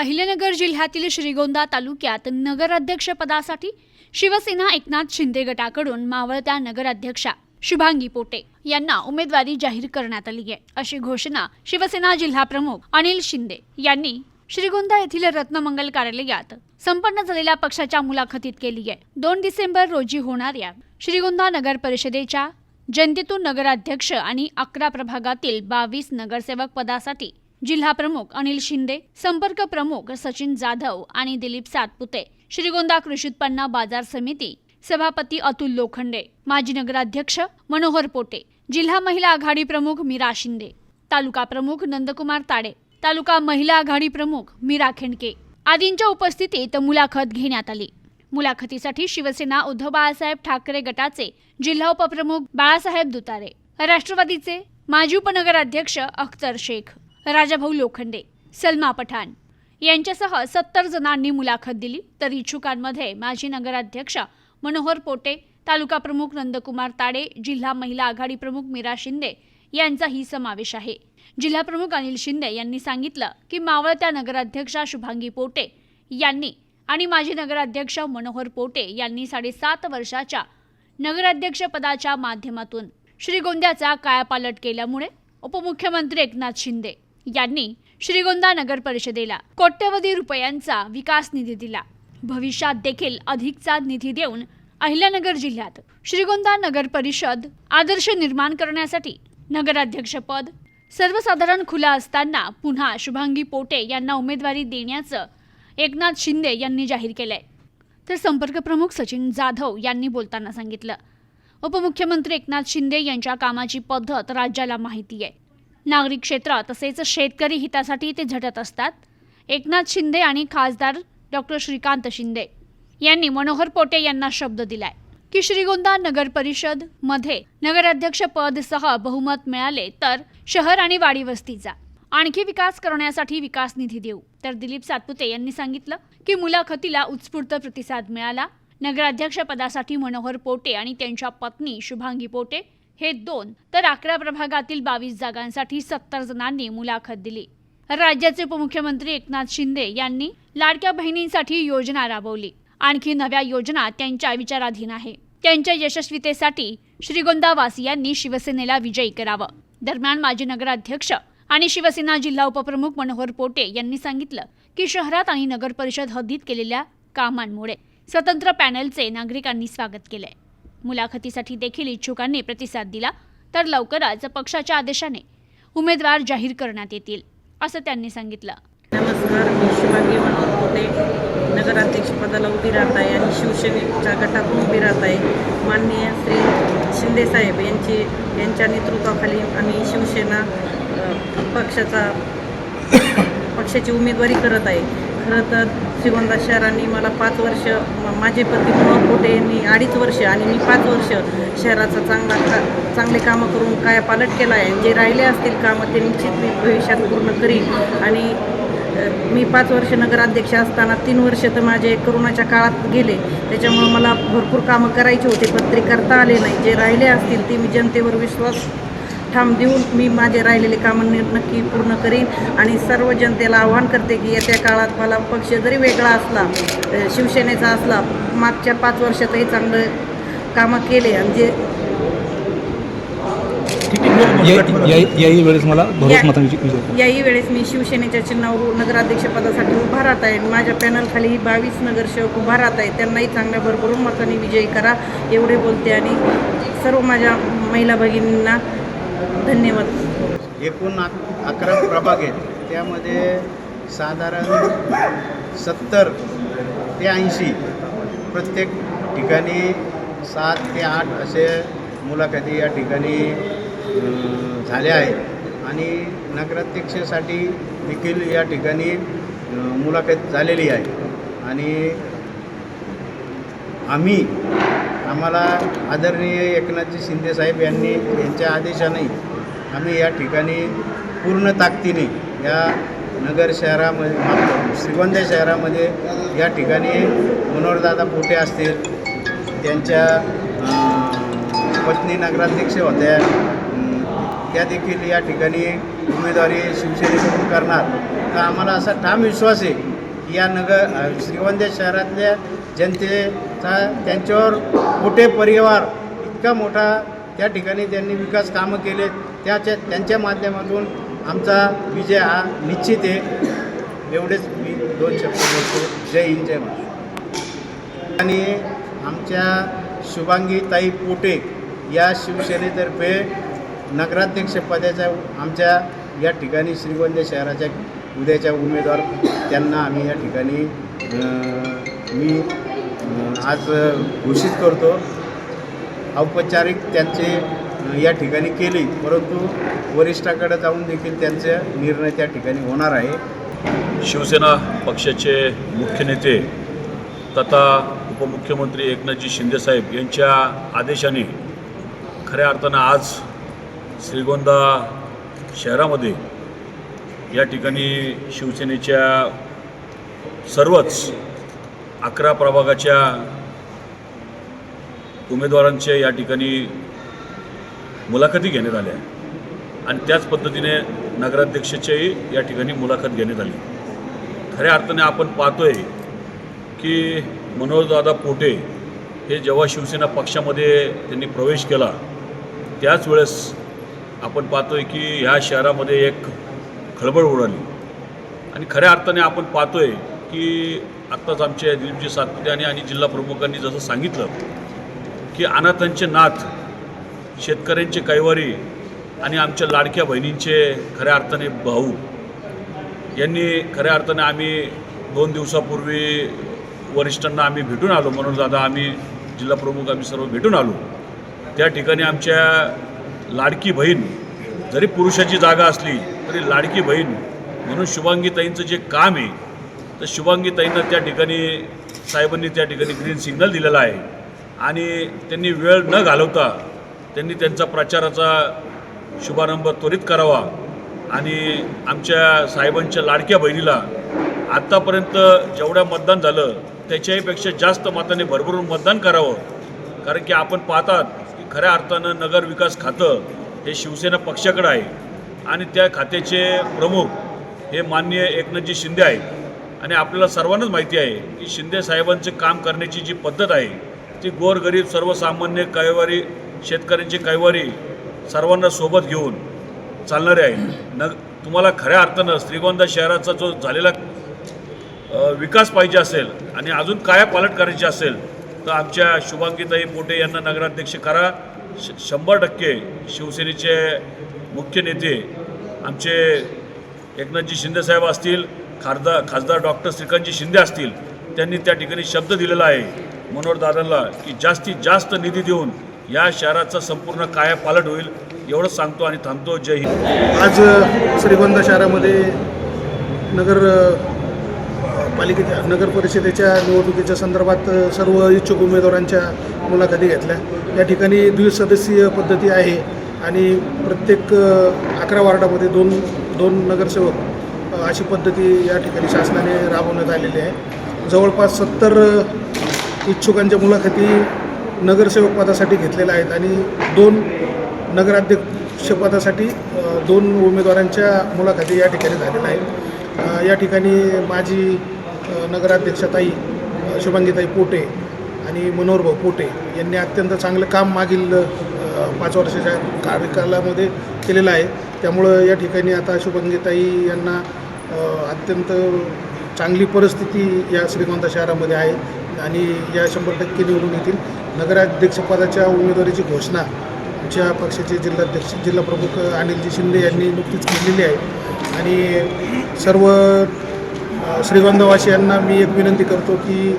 अहिल्यानगर जिल्ह्यातील श्रीगोंदा तालुक्यात नगराध्यक्षपदासाठी शिवसेना एकनाथ शिंदे गटाकडून मावळत्या नगराध्यक्षा शुभांगी पोटे यांना उमेदवारी जाहीर करण्यात आली आहे. अशी घोषणा शिवसेना जिल्हाप्रमुख अनिल शिंदे यांनी श्रीगोंदा येथील रत्नमंगल कार्यालयात संपन्न झालेल्या पक्षाच्या मुलाखतीत केली आहे. दोन डिसेंबर रोजी होणाऱ्या श्रीगोंदा नगर परिषदेच्या जनतेतून नगराध्यक्ष आणि अकरा प्रभागातील बावीस नगरसेवक पदासाठी जिल्हा प्रमुख अनिल शिंदे संपर्क प्रमुख सचिन जाधव आणि दिलीप सातपुते श्रीगोंदा कृषी उत्पन्न बाजार समिती सभापती अतुल लोखंडे माजी नगराध्यक्ष मनोहर पोटे जिल्हा महिला आघाडी प्रमुख मीरा शिंदे तालुका प्रमुख नंदकुमार ताडे तालुका महिला आघाडी प्रमुख मीरा खेंडके. आदींच्या उपस्थितीत मुलाखत घेण्यात आली. मुलाखतीसाठी शिवसेना उद्धव बाळासाहेब ठाकरे गटाचे जिल्हा उपप्रमुख बाळासाहेब दुतारे राष्ट्रवादीचे माजी उपनगराध्यक्ष अख्तर शेख राजाभाऊ लोखंडे सलमा पठाण यांच्यासह सत्तर जणांनी मुलाखत दिली. तर इच्छुकांमध्ये माजी नगराध्यक्ष मनोहर पोटे तालुका प्रमुख नंदकुमार ताडे जिल्हा महिला आघाडी प्रमुख मीरा शिंदे यांचाही समावेश आहे. जिल्हा प्रमुख अनिल शिंदे यांनी सांगितलं की मावळत्या नगराध्यक्षा शुभांगी पोटे यांनी आणि माजी नगराध्यक्ष मनोहर पोटे यांनी साडेसात वर्षाच्या नगराध्यक्षपदाच्या माध्यमातून श्रीगोंद्याचा कायापालट केल्यामुळे उपमुख्यमंत्री एकनाथ शिंदे यांनी श्रीगोंदा नगर परिषदेला कोट्यवधी रुपयांचा विकास निधी दिला. भविष्यात देखील अधिकचा निधी देऊन अहिल्यानगर जिल्ह्यात श्रीगोंदा नगर परिषद आदर्श निर्माण करण्यासाठी नगराध्यक्षपद सर्वसाधारण खुला असताना पुन्हा शुभांगी पोटे यांना उमेदवारी देण्याचं एकनाथ शिंदे यांनी जाहीर केलंय. तर संपर्क प्रमुख सचिन जाधव यांनी बोलताना सांगितलं. उपमुख्यमंत्री एकनाथ शिंदे यांच्या कामाची पद्धत राज्याला माहिती आहे. नागरिक क्षेत्र तसेच शेतकरी हितासाठी ते झटत असतात. एकनाथ शिंदे आणि खासदार डॉक्टर श्रीकांत शिंदे यांनी मनोहर पोटे यांना शब्द दिलाय. की श्रीगोंदा नगर परिषदमध्ये नगराध्यक्ष पदसह बहुमत मिळाले तर शहर आणि वाडी वस्तीचा. आणखी विकास करण्यासाठी विकास निधी देऊ. तर दिलीप सातपुते यांनी सांगितलं की मुलाखतीला उत्स्फूर्त प्रतिसाद मिळाला. नगराध्यक्ष पदासाठी मनोहर पोटे आणि त्यांच्या पत्नी शुभांगी पोटे हे दोन तर अकरा प्रभागातील बावीस जागांसाठी सत्तर जणांनी मुलाखत दिली. राज्याचे उपमुख्यमंत्री एकनाथ शिंदे यांनी लाडक्या बहिणींसाठी योजना राबवली. आणखी नव्या योजना त्यांच्या विचाराधीन आहे. त्यांच्या यशस्वीतेसाठी श्रीगोंदावासियांनी शिवसेनेला विजयी करावं. दरम्यान माजी नगराध्यक्ष आणि शिवसेना जिल्हा उपप्रमुख मनोहर पोटे यांनी सांगितलं की शहरात आणि नगर परिषद हद्दीत केलेल्या कामांमुळे स्वतंत्र पॅनलचे नागरिकांनी स्वागत केलंय. मुलाखतीसाठी देखील इच्छुकांनी प्रतिसाद दिला तर लवकरच पक्षाच्या आदेशाने उमेदवार जाहीर करण्यात येतील असं त्यांनी सांगितलं. नमस्कार मी शिवांगी मनोहर नगराध्यक्षपदाला उभी राहत आहे आणि शिवसेनेच्या गटातून उभी राहत आहे. माननीय श्री शिंदेसाहेब यांची यांच्या नेतृत्वाखाली आम्ही शिवसेना पक्षाचा पक्षाची उमेदवारी करत आहे. खरं तर श्रीगोंदा शहरांनी मला पाच वर्ष म- माझे पती मनोहर कोटे यांनी अडीच वर्ष आणि मी पाच वर्ष शहराचा चांगला का चांगले कामं करून कायापालट केला आहे. जे राहिले असतील कामं ते निश्चित मी भविष्यात पूर्ण करीन. आणि मी पाच वर्ष नगराध्यक्ष असताना तीन वर्ष तर माझे करोनाच्या काळात गेले. त्याच्यामुळं मला भरपूर कामं करायची होते पण ते करता आले नाही. जे राहिले असतील ते मी जनतेवर विश्वास ठाम देऊन मी माझे राहिलेले कामं नक्की पूर्ण करीन आणि सर्व जनतेला आव्हान करते की येत्या काळात मला पक्ष जरी वेगळा असला शिवसेनेचा असला मागच्या पाच वर्षातही चांगलं कामं केले आणि जे या- या- याही वेळेस मला याही वेळेस मी शिवसेनेच्या चिन्हावर नगराध्यक्षपदासाठी उभा राहत आहे. माझ्या पॅनलखाली ही बावीस नगरसेवक उभा राहत आहेत. त्यांनाही चांगल्या भरभरून मतांनी विजयी करा एवढे बोलते आणि सर्व माझ्या महिला भगिनींना धन्यवाद. एकूण अकरा प्रभाग आहेत. त्यामध्ये साधारण सत्तर ते ऐंशी प्रत्येक ठिकाणी सात ते आठ असे मुलाखती या ठिकाणी झाल्या आहेत. आणि नगराध्यक्षासाठी देखील या ठिकाणी मुलाखत झालेली आहे. आणि आम्ही आम्हाला आदरणीय एकनाथजी शिंदेसाहेब यांनी यांच्या आदेशाने आम्ही या ठिकाणी पूर्ण ताकदीने या नगर शहरामध्ये श्रीगोंदा शहरामध्ये या ठिकाणी मनोहरदादा पोटे असतील त्यांच्या पत्नी नगराध्यक्ष होत्या त्या देखील या ठिकाणी उमेदवारी शिवसेनेकडून करणार. तर आम्हाला असा ठाम विश्वास आहे की या नगर श्रीगोंदा शहरातल्या जनतेचा त्यांच्यावर मोठे परिवार इतका मोठा त्या ठिकाणी त्यांनी विकास कामं केले त्याच्या त्यांच्या माध्यमातून आमचा विजय हा निश्चित आहे. एवढेच मी दोन शब्द बोलतो. जय हिंद जय महाराष्ट्र. आणि आमच्या शुभांगी ताई पोटे या शिवसेनेतर्फे नगराध्यक्षपदाच्या आमच्या या ठिकाणी श्रीगोंद शहराच्या उद्याच्या उमेदवार. त्यांना आम्ही या ठिकाणी मी आज घोषित करतो. औपचारिक त्यांचे या ठिकाणी केली. परंतु वरिष्ठाकडे जाऊन देखील त्यांचा निर्णय त्या ठिकाणी होणार आहे. शिवसेना पक्षाचे मुख्य नेते तथा उपमुख्यमंत्री एकनाथजी शिंदेसाहेब यांच्या आदेशाने खऱ्या अर्थानं आज श्रीगोंदा शहरामध्ये या ठिकाणी शिवसेनेच्या सर्वच अकरा प्रभागाच्या उमेदवारांच्या या ठिकाणी मुलाखती घेण्यात आल्या. आणि त्याच पद्धतीने नगराध्यक्षाच्याही या ठिकाणी मुलाखत घेण्यात आली. खऱ्या अर्थाने आपण पाहतोय की मनोहरदादा पोटे हे जेव्हा शिवसेना पक्षामध्ये त्यांनी प्रवेश केला त्याच वेळेस आपण पाहतोय की ह्या शहरामध्ये एक खळबळ उडाली. आणि खऱ्या अर्थाने आपण पाहतोय की आत्ताच आमचे दिलीपजी सातपुते आणि आणि जिल्हा प्रमुखांनी जसं सांगितलं की अनाथांचे नाथ शेतकऱ्यांचे कैवारी आणि आमच्या लाडक्या बहिणींचे खऱ्या अर्थाने भाऊ. यांनी खऱ्या अर्थाने आम्ही दोन दिवसापूर्वी वरिष्ठांना आम्ही भेटून आलो. म्हणून दादा आम्ही जिल्हा प्रमुख आम्ही सर्व भेटून आलो. त्या ठिकाणी आमच्या लाडकी बहीण जरी पुरुषाची जागा असली तरी लाडकी बहीण म्हणून शुभांगीताईंचं जे काम आहे तर शुभांगीताईंना त्या ठिकाणी साहेबांनी त्या ठिकाणी ग्रीन सिग्नल दिलेला आहे. आणि त्यांनी वेळ न घालवता त्यांनी त्यांचा प्रचाराचा शुभारंभ त्वरित करावा. आणि आमच्या साहेबांच्या लाडक्या बहिणीला आत्तापर्यंत जेवढं मतदान झालं त्याच्याहीपेक्षा जास्त मताने भरभरून मतदान करावं. कारण की आपण पाहतात की खऱ्या अर्थानं नगर विकास खातं हे शिवसेना पक्षाकडं आहे. आणि त्या खात्याचे प्रमुख हे माननीय एकनाथजी शिंदे आहेत. आणि आपल्याला सर्वांनाच माहिती आहे की शिंदे साहेबांचं काम करण्याची जी पद्धत आहे ती गोरगरीब सर्वसामान्य कैवारी शेतकऱ्यांची कैवारी सर्वांना सोबत घेऊन चालणारे आहे. न तुम्हाला खऱ्या अर्थानं श्रीगोंदा शहराचा जो झालेला विकास पाहिजे असेल आणि अजून काय पालट करायची असेल तर आमच्या शुभांगीताई पोटे यांना नगराध्यक्ष करा. श शंभर टक्के शिवसेनेचे मुख्य नेते आमचे एकनाथजी शिंदेसाहेब असतील खासदार खासदार डॉक्टर श्रीकांतजी शिंदे असतील त्यांनी त्या ठिकाणी शब्द दिलेला आहे मनोहरदादांना की जास्तीत जास्त निधी देऊन या शहराचा संपूर्ण काया पालट होईल एवढंच सांगतो आणि थांबतो. जय हिंद. आज श्रीगोंदा शहरामध्ये नगर पालिकेच्या नगर परिषदेच्या निवडणुकीच्या संदर्भात सर्व इच्छुक उमेदवारांच्या मुलाखती घेतल्या. या ठिकाणी द्विसदस्यीय पद्धती आहे आणि प्रत्येक अकरा वार्डामध्ये दोन दोन नगरसेवक अशी पद्धती या ठिकाणी शासनाने राबवण्यात आलेली आहे. जवळपास सत्तर इच्छुकांच्या मुलाखती नगरसेवक पदासाठी घेतलेल्या आहेत आणि दोन नगराध्यक्षपदासाठी दोन उमेदवारांच्या मुलाखती या ठिकाणी झालेल्या आहेत. या ठिकाणी माजी नगराध्यक्षताई शुभांगीताई पोटे आणि मनोहरभाऊ पोटे यांनी अत्यंत चांगलं काम मागील पाच वर्षाच्या कार्यकालामध्ये केलेलं आहे. त्यामुळं या ठिकाणी आता शुभांगीताई यांना अत्यंत चांगली परिस्थिती या श्रीगोंदा शहरामध्ये आहे आणि या शंभर टक्के निवडून येतील. नगराध्यक्षपदाच्या उमेदवारीची घोषणा आमच्या पक्षाचे जिल्हाध्यक्ष जिल्हा प्रमुख अनिलजी शिंदे यांनी नुकतीच केलेली आहे. आणि सर्व अ, श्रीगोंदावासियांना मी एक विनंती करतो की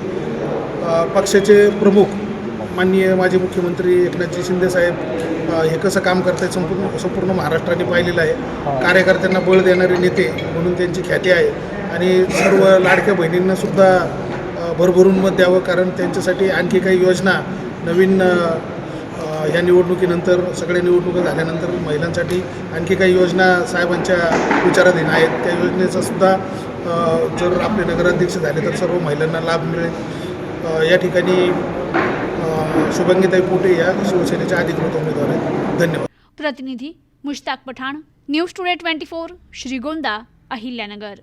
पक्षाचे प्रमुख माननीय माजी मुख्यमंत्री एकनाथजी शिंदेसाहेब हे कसं काम करत आहेत संपूर्ण संपूर्ण महाराष्ट्राने पाहिलेलं आहे. कार्यकर्त्यांना बळ देणारे नेते म्हणून त्यांची ख्याती आहे. आणि सर्व लाडक्या बहिणींना सुद्धा अ, भरभरून मत द्यावं कारण त्यांच्यासाठी आणखी काही योजना नवीन अ, अ, या निवडणुकीनंतर सगळ्या निवडणुका झाल्यानंतर महिलांसाठी आणखी काही योजना साहेबांच्या विचाराधीन आहेत. त्या योजनेचा सुद्धा जर आपले नगराध्यक्ष झाले तर सर्व महिलांना लाभ मिळेल. या ठिकाणी शुभंगीताई पोटे या शिवसेनेच्या अधिकृत उमेदवार आहेत. धन्यवाद. प्रतिनिधी Mushtaq Pathan news today twenty four Shrigonda Ahilyanagar.